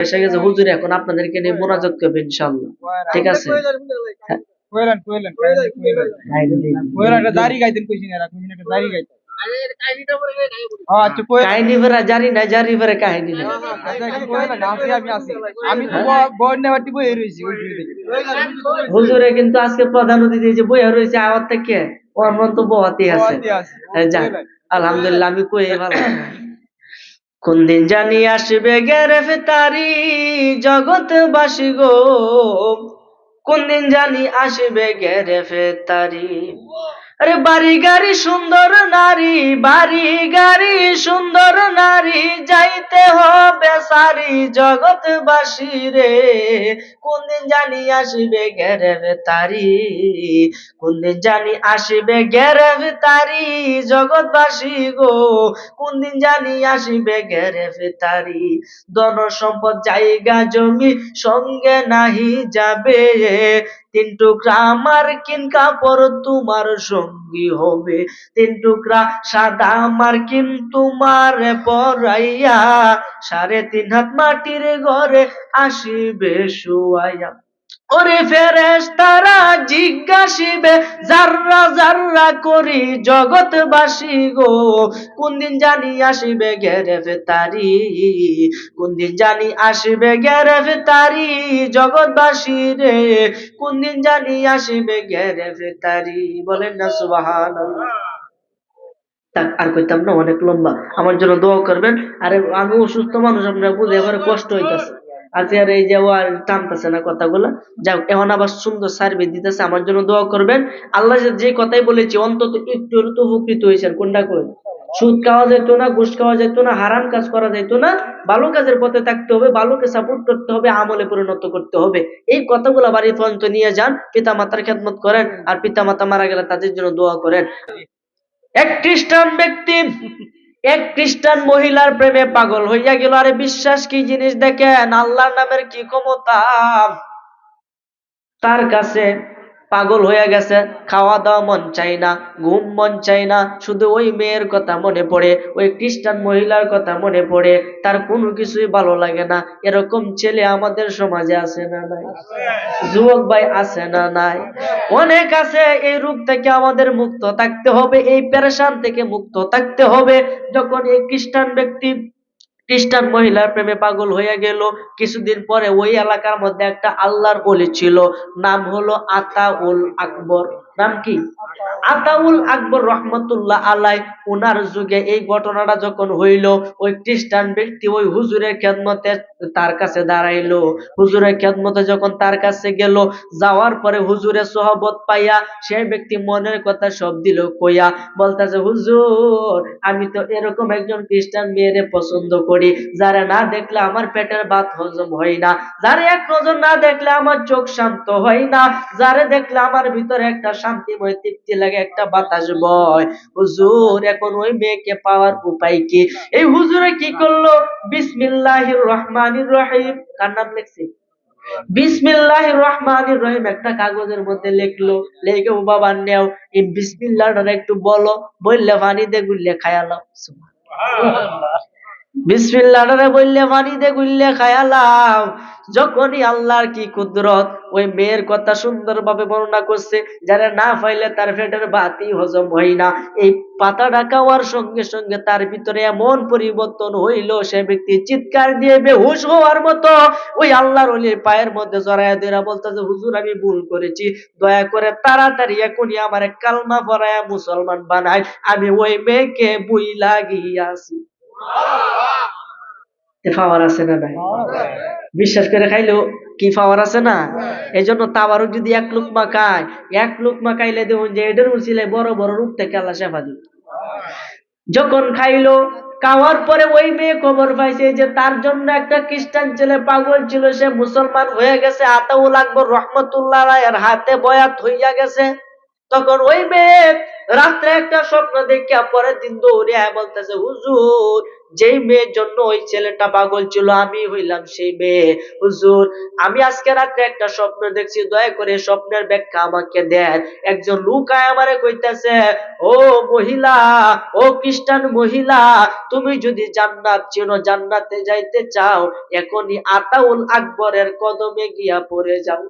এসে গেছে হুজুর এখন আপনাদেরকে নিয়ে মোনাজাত করবে ইনশাআল্লাহ। ঠিক আছে? একটা দাড়ি গাইতেন কইছিন এরা কইছিন একটা দাড়ি গাইতেন। হুজুরে কিন্তু আজকে প্রধান অতিথি যে বইয়া রয়েছে আওয়াজ থেকে ওর মন তো বহাতে আছে। হ্যাঁ। আলহামদুলিল্লাহ আমি কই ভালো কোন দিন জানি আসবে গ্রেফতারি জগৎবাসী গো? কোন দিন জানি আসবে গ্রেফতারি? আরে বাড়ি গাড়ি সুন্দর নারী, বাড়ি গাড়ি সুন্দর নারী, যাইতে হবে সারি জগৎবাসী রে। কোন দিন জানি আসবে গ্রেফতারি কোন দিন জানি আসবে গ্রেফতারি জগৎবাসী গো। কোন দিন জানি আসবে গ্রেফতারি ধন সম্পদ জায়গা জমি সঙ্গে নাহি যাবে। তিন টুকরা আমার কিন কাপড় তোমার সঙ্গী হবে। তিন টুকরা সাদা আমার কিন্তু মারে পরাইয়া, সাড়ে তিন হাত মাটির ঘরে আসিবে শুয়াইয়া। ওরে ফেরেস তারা জিজ্ঞাসিবে জাররা জাররা করি জগৎবাসী গো, কোন দিন জানি আসিবে গেরে তারি কোন দিন জানি আসিবে গেরে তারি জগৎবাসী রে, কোন দিন জানি আসিবে গেরে তারি বলেন না সুবাহান আর কইতাম না, অনেক লম্বা। আমার জন্য দোয়া করবেন। আরে, আমি অসুস্থ মানুষ, আপনারা বুঝে এবারে কষ্ট হইতাছে। আর এই যে ও আর টানতেছে না কথাগুলো। যাক এখন আবার সুন্দর সার্ভিস দিতেছে, আমার জন্য দোয়া করবেন। আল্লাহ যে- কথাই বলেছি, অন্তত একটু তো উপকৃত হয়েছেন। কোনটা করে সুদ খাওয়া যেত না, ঘুষ খাওয়া যেত না, হারাম কাজ করা যেত না, ভালো কাজের পথে থাকতে হবে, ভালোকে সাপোর্ট করতে হবে, আমলে পরিণত করতে হবে। এই কথাগুলো বাড়ি পর্যন্ত নিয়ে যান পিতা মাতার খেদমত করেন, আর পিতা মাতা মারা গেলে তাদের জন্য দোয়া করেন। এক খ্রিস্টান ব্যক্তি এক খ্রিস্টান মহিলার প্রেমে পাগল হইয়া গেল। আরে বিশ্বাস কি জিনিস দেখেন? আল্লাহর নামের কি ক্ষমতা? তার কাছে পাগল হয়ে গেছে খাওয়া দাওয়া মন চাই না, ঘুম মন চাই না, শুধু ওই মেয়ের কথা মনে পড়ে, ওই খ্রিস্টান মহিলার কথা মনে পড়ে, তার কোনো কিছুই ভালো লাগে না, এরকম ছেলে আমাদের সমাজে আছে না নাই? যুবক ভাই আছে না নাই? অনেক আছে, এই রূপ থেকে আমাদের মুক্ত থাকতে হবে, এই পেরেশান থেকে মুক্ত থাকতে হবে, যখন এই খ্রিস্টান ব্যক্তি খ্রিস্টান মহিলার প্রেমে পাগল হয়ে গেল। কিছুদিন পরে ওই এলাকার মধ্যে একটা আল্লাহর বলি ছিল, নাম হলো আতাউল আকবর। নাম কি? আতাউল আকবর রহমতুল্লাহ আলাই ওনার যুগে এই ঘটনাটা যখন হইল, ওই খ্রিস্টান ব্যক্তি ওই হুজুরের খেদমতে তার কাছে দাঁড়াইলো। হুজুরের খেদমতে যখন তার কাছে গেল, যাওয়ার পরে হুজুরের সহবত পাইয়া সেই ব্যক্তি মনের কথা সব দিল, কইয়া বলতেছে, হুজুর, আমি তো এরকম একজন খ্রিস্টান মেয়েরে পছন্দ করি, যারা না দেখলে আমার পেটের ভাত হজম হয় না, যারা এক নজর না দেখলে আমার চোখ শান্ত হয় না, যারে দেখলে আমার ভিতরে একটা শান্তিময় তৃপ্তি লাগে একটা বাতাস বয়। হুজুর, এখন ওই মেয়েকে পাওয়ার উপায় কি? এই হুজুরে কি করল? বিসমিল্লাহির রহমানির রহিম। কার নাম লেখছে? বিসমিল্লাহ রহমান রহিম একটা কাগজের মধ্যে লিখলো। লেখে, ও বাবা, নেও। এই বিসমিল্লাহটা একটু বলো, বললে পানি দে গুললে খায়ালাম বিসমিল্লাহটা বললে পানি দে গুললে খায়ালাম। যখনই আল্লাহর কি কুদরত, ওই মেয়ের কথা সুন্দরভাবে বর্ণনা করছে, যারা না পাইলে তার পেটের বাতি হজম হয় না। এই পাতাটা খাওয়ার সঙ্গে সঙ্গে তার ভিতরে এমন পরিবর্তন হইল, সে ব্যক্তি চিৎকার দিয়ে বেহুশ হওয়ার মতো, ওই আল্লাহর অলির পায়ের মধ্যে জড়াইয়া দেরা বলতেছে, হুজুর, আমি ভুল করেছি। দয়া করে তাড়াতাড়ি এখনই আমার কালমা পড়ায়া মুসলমান বানায়। আমি ওই মেয়েকে বুই লাগিয়াছি বিশ্বাস করে খাইলেও কি পাওয়ার আছে না? এই জন্য তাবারও যদি এক লুকমা খায় এক লুকমা খাইলে দেখুন যে এটার উচিলে বড় বড় রূপ থেকে আল্লাহ শেফা দিবে যখন খাইলো, খাওয়ার পরে ওই মেয়ে খবর পাইছে যে তার জন্য একটা খ্রিস্টান ছেলে পাগল ছিল, সে মুসলমান হয়ে গেছে, আতাউল আকবর রহমতুল্লাহ এর হাতে বয়াত হইয়া গেছে। তখন ওই মেয়ে রাত্রে একটা স্বপ্ন দেখিয়া পরের দিন দৌড়িয়া বলতেছে, হুজুর যেই মেয়ের জন্য ওই ছেলেটা পাগল ছিল, আমি হইলাম সেই মেয়ে। হুজুর, আমি আজকে রাত্রে একটা স্বপ্ন দেখছি, দয়া করে স্বপ্নের ব্যাখ্যা আমাকে দেন। একজন লোক আয় আমারে কইতাছে, ও মহিলা, ও খ্রিস্টান মহিলা, তুমি যদি জান্নাত চেনো, জান্নাতে যাইতে চাও, এখনই আতাউল আকবরের কদমে গিয়া পড়ে যাও।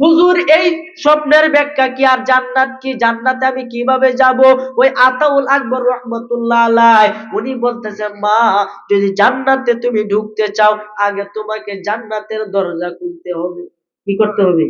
হুজুর, এই স্বপ্নের ব্যাখ্যা কি আর জান্নাত কি? জান্নাতে আমি কীভাবে যাব? ওই আতাউল আকবর রহমতুল্লাহ আলাই উনি বলতেছে, মা, যদি জান্নাতে তুমি ঢুকতে চাও, আগে তোমাকে জান্নাতের দরজা খুলতে হবে। কি করতে হবে?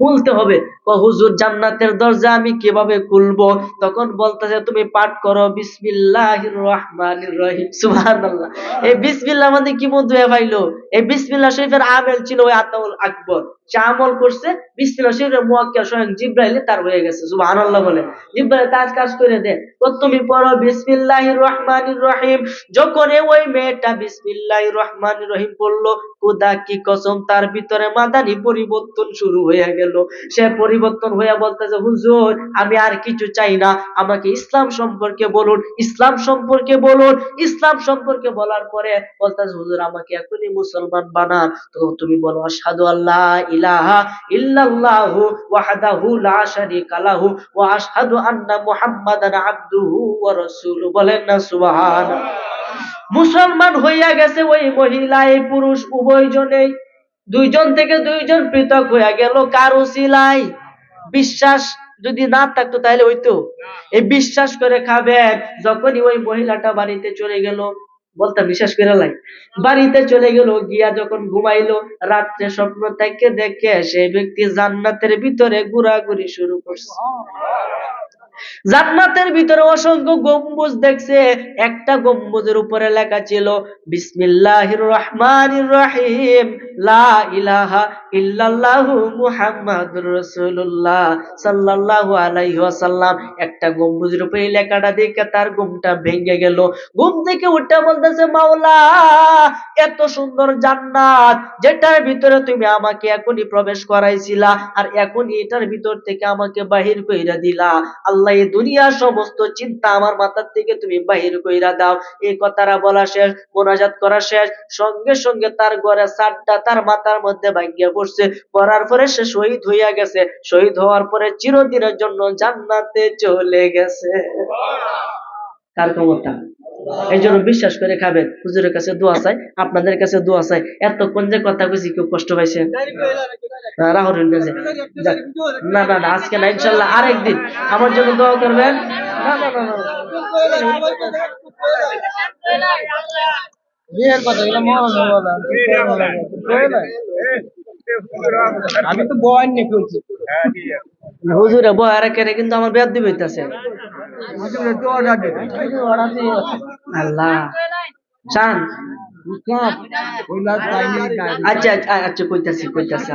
খুলতে হবে। ও হুজুর, জান্নাতের দরজা আমি কীভাবে খুলবো? তখন বলতেছে, তুমি পাঠ করো বিসমিল্লাহির রহমানির রহিম সুবহানাল্লাহ। এই বিসমিল্লাহ মানে কি মধ্যে ভাইলো? এই বিসমিল্লাহ শরীফের আমেল ছিল ওই আতাউল আকবর। সে আমল করছে বিসমিল্লাহ শরীফের মুয়াক্কা স্বয়ং জিব্রাইলে তার হয়ে গেছে, সুবহানাল্লাহ বলে। জিব্রাইল তার কাজ করে দে তো তুমি পড়ো, বিসমিল্লাহির রহমানির রহিম। যখন ওই মেয়েটা বিসমিল্লাহির রহমানির রহিম পড়ল, খুদা কি কসম, তার ভিতরে মাদানি পরিবর্তন শুরু হয়ে গেল। সে পরিবর্তন হয়ে বলতেছে, হুজুর, আমি আর কিছু চাই না। আমাকে ইসলাম সম্পর্কে বলুন, ইসলাম সম্পর্কে বলুন। ইসলাম সম্পর্কে বলার পরে বলতেছে, হুজুর, আমাকে এখনই মুসলমান বানান। তো তুমি বলো, আশহাদু আল্লাহ ইলাহা ইল্লাল্লাহু ওয়াহদাহু লা শারীকা লাহু ওয়া আশহাদু আন্না মুহাম্মাদান আবদুহু ওয়া রাসূলুহু। বলেন না সুবহানাল্লাহ। মুসলমান হইয়া গেছে ওই মহিলা এই পুরুষ উভয়জনেই দুইজন থেকে দুইজন পৃথক হইয়া গেল কার উসিলাই বিশ্বাস যদি না থাকতো তাহলে হইতো। এই বিশ্বাস করে খাবেন যখনই ওই মহিলাটা বাড়িতে চলে গেল বলতাম বিশ্বাস করে লাই বাড়িতে চলে গেল, গিয়া যখন ঘুমাইলো, রাত্রে স্বপ্ন থেকে দেখে সেই ব্যক্তি জান্নাতের ভিতরে ঘুরাঘুরি শুরু করছে। জান্নাতের ভিতরে অসংখ্য গম্বুজ দেখছে। একটা গম্বুজের উপরে লেখা ছিল, বিসমিল্লাহির রহমানির রহিম, লা ইলাহা ইল্লাল্লাহু মুহাম্মাদুর রাসূলুল্লাহ সাল্লাল্লাহু আলাইহি ওয়াসাল্লাম। একটা গম্বুজের উপরে লেখাটা দেখে তার ঘুমটা ভেঙে গেল। ঘুম থেকে উঠে বলতেছে, মাওলা, এত সুন্দর জান্নাত, যেটার ভিতরে তুমি আমাকে এখনই প্রবেশ করাইছিলা, আর এখনই এটার ভিতর থেকে আমাকে বাহির কইরা দিলা। আল্লাহ এই দুনিয়ার সমস্ত চিন্তা আমার মাথার থেকে তুমি বাহির কইরা দাও। এই কথাটা বলা শেষ, মোনাজাত করা শেষ। সঙ্গে সঙ্গে তার ঘরে সাতটা তার মাথার মধ্যে ভাঙ্গিয়া পড়ছে। পড়ার পরে সে শহীদ হইয়া গেছে। শহীদ হওয়ার পরে চিরদিনের জন্য জান্নাতে চলে গেছে। কার ক্ষমতা এই জন্য বিশ্বাস করে খাবেন। হুজুরের কাছে দোয়া চাই আপনাদের কাছে দোয়া চাই। এতক্ষণ যে কথা কইছি কেউ কষ্ট পাইছে? না। না না না আজকে না ইনশাল্লাহ আরেকদিন। আমার জন্য দোয়া করবেন? না না না না বিয়ের কথা এগুলো আমি তো বয়ান নিয়ে খুলছি। হুজুরে বয়ার কেড়ে কিন্তু আমার বেদ দিবে হইতাছে। আচ্ছা আচ্ছা আচ্ছা কইতাছি কইতাছি।